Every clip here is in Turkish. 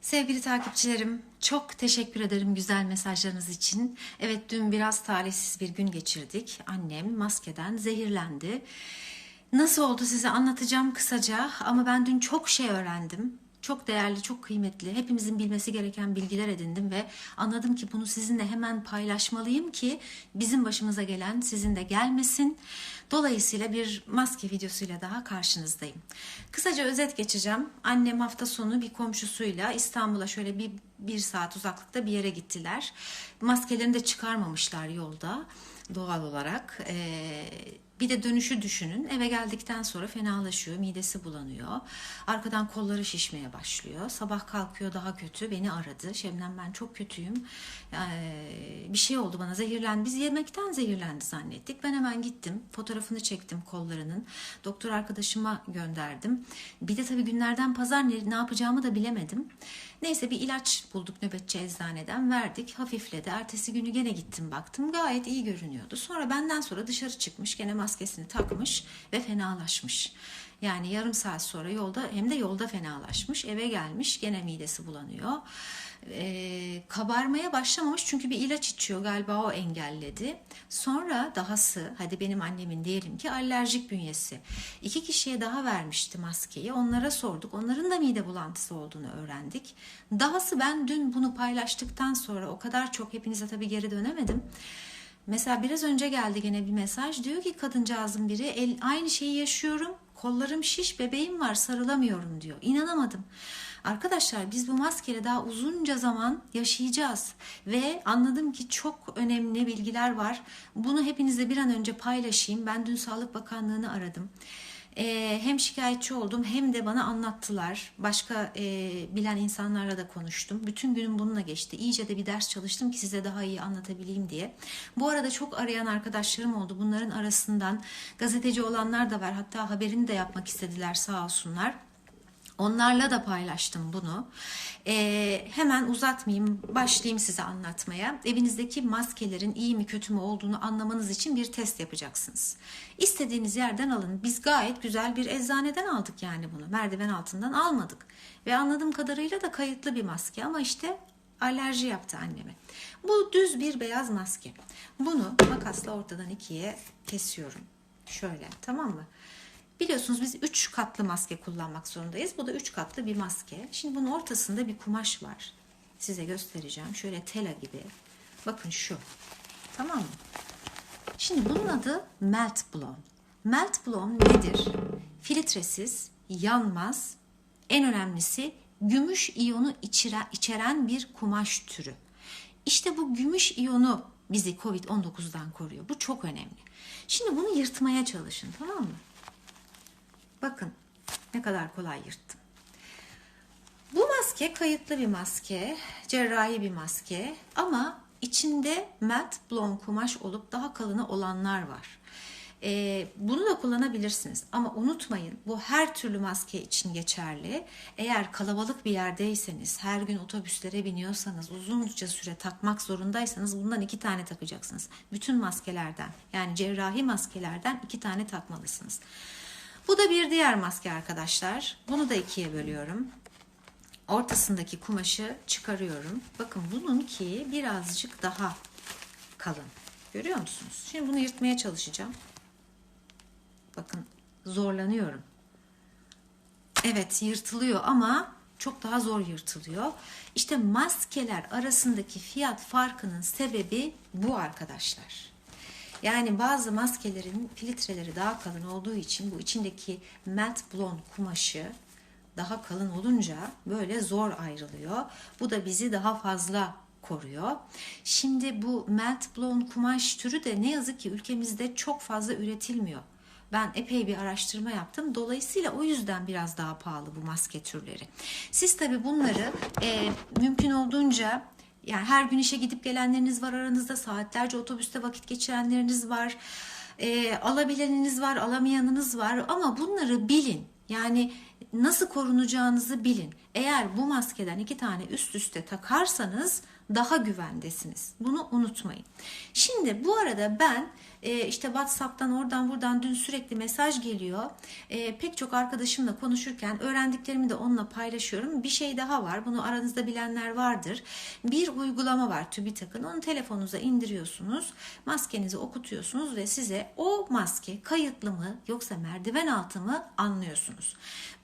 Sevgili takipçilerim, çok teşekkür ederim güzel mesajlarınız için. Evet dün biraz talihsiz bir gün geçirdik. Annem maskeden zehirlendi. Nasıl oldu size anlatacağım kısaca ama ben dün çok şey öğrendim. Çok değerli, çok kıymetli, hepimizin bilmesi gereken bilgiler edindim ve anladım ki bunu sizinle hemen paylaşmalıyım ki bizim başımıza gelen sizin de gelmesin. Dolayısıyla bir maske videosuyla daha karşınızdayım. Kısaca özet geçeceğim. Annem hafta sonu bir komşusuyla İstanbul'a şöyle bir, bir saat uzaklıkta bir yere gittiler. Maskelerini de çıkarmamışlar yolda doğal olarak. Ee, bir de dönüşü düşünün. Eve geldikten sonra fenalaşıyor, midesi bulanıyor. Arkadan kolları şişmeye başlıyor. Sabah kalkıyor daha kötü. Beni aradı. Şebnem ben çok kötüyüm. Ee, bir şey oldu bana zehirlendi. Biz yemekten zehirlendi zannettik. Ben hemen gittim. Fotoğrafını çektim kollarının. Doktor arkadaşıma gönderdim. Bir de tabii günlerden pazar ne, ne yapacağımı da bilemedim. Neyse bir ilaç bulduk nöbetçi eczaneden verdik. Hafifledi. Ertesi günü gene gittim baktım. Gayet iyi görünüyordu. Sonra benden sonra dışarı çıkmış. Gene maskesini takmış ve fenalaşmış. Yani yarım saat sonra yolda hem de yolda fenalaşmış. Eve gelmiş gene midesi bulanıyor. Ee, kabarmaya başlamamış çünkü bir ilaç içiyor galiba o engelledi. Sonra dahası hadi benim annemin diyelim ki alerjik bünyesi. İki kişiye daha vermişti maskeyi. Onlara sorduk. Onların da mide bulantısı olduğunu öğrendik. Dahası ben dün bunu paylaştıktan sonra o kadar çok hepinize tabii geri dönemedim. Mesela biraz önce geldi gene bir mesaj. Diyor ki kadıncağızın biri el, aynı şeyi yaşıyorum. Kollarım şiş, bebeğim var, sarılamıyorum diyor. İnanamadım. Arkadaşlar biz bu maskeyle daha uzunca zaman yaşayacağız ve anladım ki çok önemli bilgiler var. Bunu hepinizle bir an önce paylaşayım. Ben dün Sağlık Bakanlığı'nı aradım. Ee, hem şikayetçi oldum hem de bana anlattılar. Başka e, bilen insanlarla da konuştum. Bütün günüm bununla geçti. İyice de bir ders çalıştım ki size daha iyi anlatabileyim diye. Bu arada çok arayan arkadaşlarım oldu. Bunların arasından gazeteci olanlar da var. Hatta haberini de yapmak istediler sağ olsunlar. Onlarla da paylaştım bunu. Ee, hemen uzatmayayım, başlayayım size anlatmaya. Evinizdeki maskelerin iyi mi kötü mü olduğunu anlamanız için bir test yapacaksınız. İstediğiniz yerden alın. Biz gayet güzel bir eczaneden aldık yani bunu. Merdiven altından almadık. Ve anladığım kadarıyla da kayıtlı bir maske ama işte alerji yaptı anneme. Bu düz bir beyaz maske. Bunu makasla ortadan ikiye kesiyorum. Şöyle tamam mı? Biliyorsunuz biz 3 katlı maske kullanmak zorundayız. Bu da 3 katlı bir maske. Şimdi bunun ortasında bir kumaş var. Size göstereceğim. Şöyle tela gibi. Bakın şu. Tamam mı? Şimdi bunun adı Melt Blown. Melt Blown nedir? Filtresiz, yanmaz, en önemlisi gümüş iyonu içeren, bir kumaş türü. İşte bu gümüş iyonu bizi Covid-19'dan koruyor. Bu çok önemli. Şimdi bunu yırtmaya çalışın tamam mı? Bakın ne kadar kolay yırttım. Bu maske kayıtlı bir maske, cerrahi bir maske ama içinde matte blown kumaş olup daha kalını olanlar var. Ee, bunu da kullanabilirsiniz ama unutmayın bu her türlü maske için geçerli. Eğer kalabalık bir yerdeyseniz, her gün otobüslere biniyorsanız, uzunca süre takmak zorundaysanız bundan iki tane takacaksınız. Bütün maskelerden yani cerrahi maskelerden iki tane takmalısınız. Bu da bir diğer maske arkadaşlar. Bunu da ikiye bölüyorum. Ortasındaki kumaşı çıkarıyorum. Bakın bununki birazcık daha kalın. Görüyor musunuz? Şimdi bunu yırtmaya çalışacağım. Bakın zorlanıyorum. Evet yırtılıyor ama çok daha zor yırtılıyor. İşte maskeler arasındaki fiyat farkının sebebi bu arkadaşlar. Yani bazı maskelerin filtreleri daha kalın olduğu için bu içindeki melt blown kumaşı daha kalın olunca böyle zor ayrılıyor. Bu da bizi daha fazla koruyor. Şimdi bu melt blown kumaş türü de ne yazık ki ülkemizde çok fazla üretilmiyor. Ben epey bir araştırma yaptım. Dolayısıyla o yüzden biraz daha pahalı bu maske türleri. Siz tabi bunları e, mümkün olduğunca yani her gün işe gidip gelenleriniz var aranızda saatlerce otobüste vakit geçirenleriniz var. E, alabileniniz var, alamayanınız var ama bunları bilin. Yani nasıl korunacağınızı bilin. Eğer bu maskeden iki tane üst üste takarsanız daha güvendesiniz. Bunu unutmayın. Şimdi bu arada ben e, işte WhatsApp'tan oradan buradan dün sürekli mesaj geliyor. E, pek çok arkadaşımla konuşurken öğrendiklerimi de onunla paylaşıyorum. Bir şey daha var. Bunu aranızda bilenler vardır. Bir uygulama var TÜBİTAK'ın. Onu telefonunuza indiriyorsunuz. Maskenizi okutuyorsunuz ve size o maske kayıtlı mı yoksa merdiven altı mı anlıyorsunuz.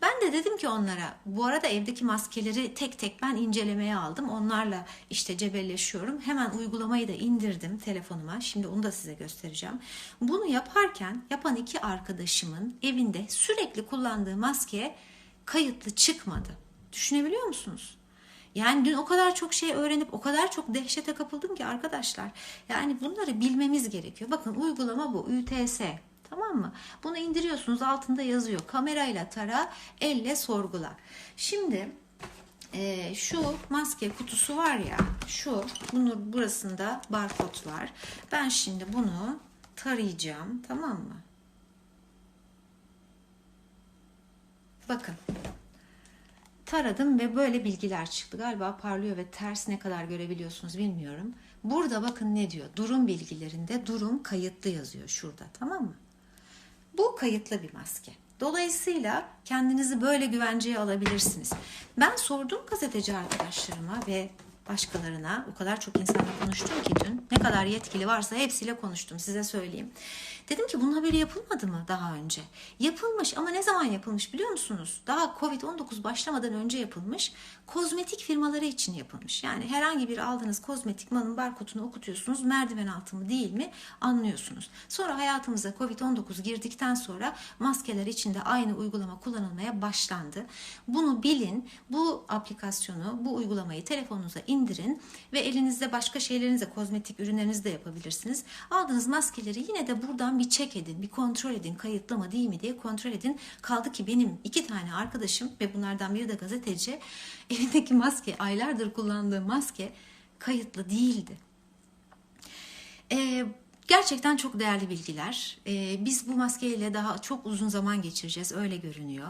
Ben de dedim ki onlara bu arada evdeki maskeleri tek tek ben incelemeye aldım. Onlarla işte cebelleşiyorum. Hemen uygulamayı da indirdim telefonuma. Şimdi onu da size göstereceğim. Bunu yaparken yapan iki arkadaşımın evinde sürekli kullandığı maske kayıtlı çıkmadı. Düşünebiliyor musunuz? Yani dün o kadar çok şey öğrenip o kadar çok dehşete kapıldım ki arkadaşlar. Yani bunları bilmemiz gerekiyor. Bakın uygulama bu. UTS. Tamam mı? Bunu indiriyorsunuz altında yazıyor. Kamerayla tara, elle sorgula. Şimdi e, şu maske kutusu var ya şu bunun burasında barkod var. Ben şimdi bunu tarayacağım tamam mı? Bakın taradım ve böyle bilgiler çıktı. Galiba parlıyor ve ters ne kadar görebiliyorsunuz bilmiyorum. Burada bakın ne diyor? Durum bilgilerinde durum kayıtlı yazıyor şurada tamam mı? Bu kayıtlı bir maske. Dolayısıyla kendinizi böyle güvenceye alabilirsiniz. Ben sordum gazeteci arkadaşlarıma ve başkalarına o kadar çok insanla konuştum ki dün ne kadar yetkili varsa hepsiyle konuştum size söyleyeyim. Dedim ki bunun haberi yapılmadı mı daha önce? Yapılmış ama ne zaman yapılmış biliyor musunuz? Daha Covid-19 başlamadan önce yapılmış. Kozmetik firmaları için yapılmış. Yani herhangi bir aldığınız kozmetik malın barkodunu okutuyorsunuz. Merdiven altı mı değil mi anlıyorsunuz. Sonra hayatımıza Covid-19 girdikten sonra maskeler için de aynı uygulama kullanılmaya başlandı. Bunu bilin. Bu aplikasyonu, bu uygulamayı telefonunuza indirin ve elinizde başka şeylerinizle, kozmetik ürünlerinizle yapabilirsiniz. Aldığınız maskeleri yine de buradan bir çek edin, bir kontrol edin. Kayıtlı mı değil mi diye kontrol edin. Kaldı ki benim iki tane arkadaşım ve bunlardan biri de gazeteci evindeki maske, aylardır kullandığı maske kayıtlı değildi. Ee, gerçekten çok değerli bilgiler. Ee, biz bu maskeyle daha çok uzun zaman geçireceğiz, öyle görünüyor.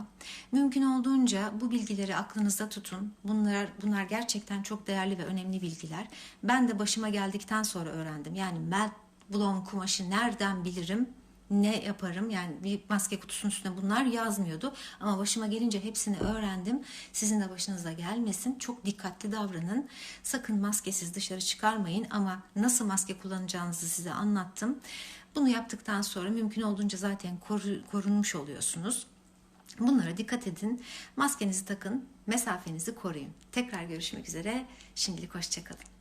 Mümkün olduğunca bu bilgileri aklınızda tutun. Bunlar bunlar gerçekten çok değerli ve önemli bilgiler. Ben de başıma geldikten sonra öğrendim. Yani melt blown kumaşı nereden bilirim? Ne yaparım? Yani bir maske kutusunun üstüne bunlar yazmıyordu. Ama başıma gelince hepsini öğrendim. Sizin de başınıza gelmesin. Çok dikkatli davranın. Sakın maskesiz dışarı çıkarmayın. Ama nasıl maske kullanacağınızı size anlattım. Bunu yaptıktan sonra mümkün olduğunca zaten koru, korunmuş oluyorsunuz. Bunlara dikkat edin. Maskenizi takın, mesafenizi koruyun. Tekrar görüşmek üzere. Şimdilik hoşçakalın.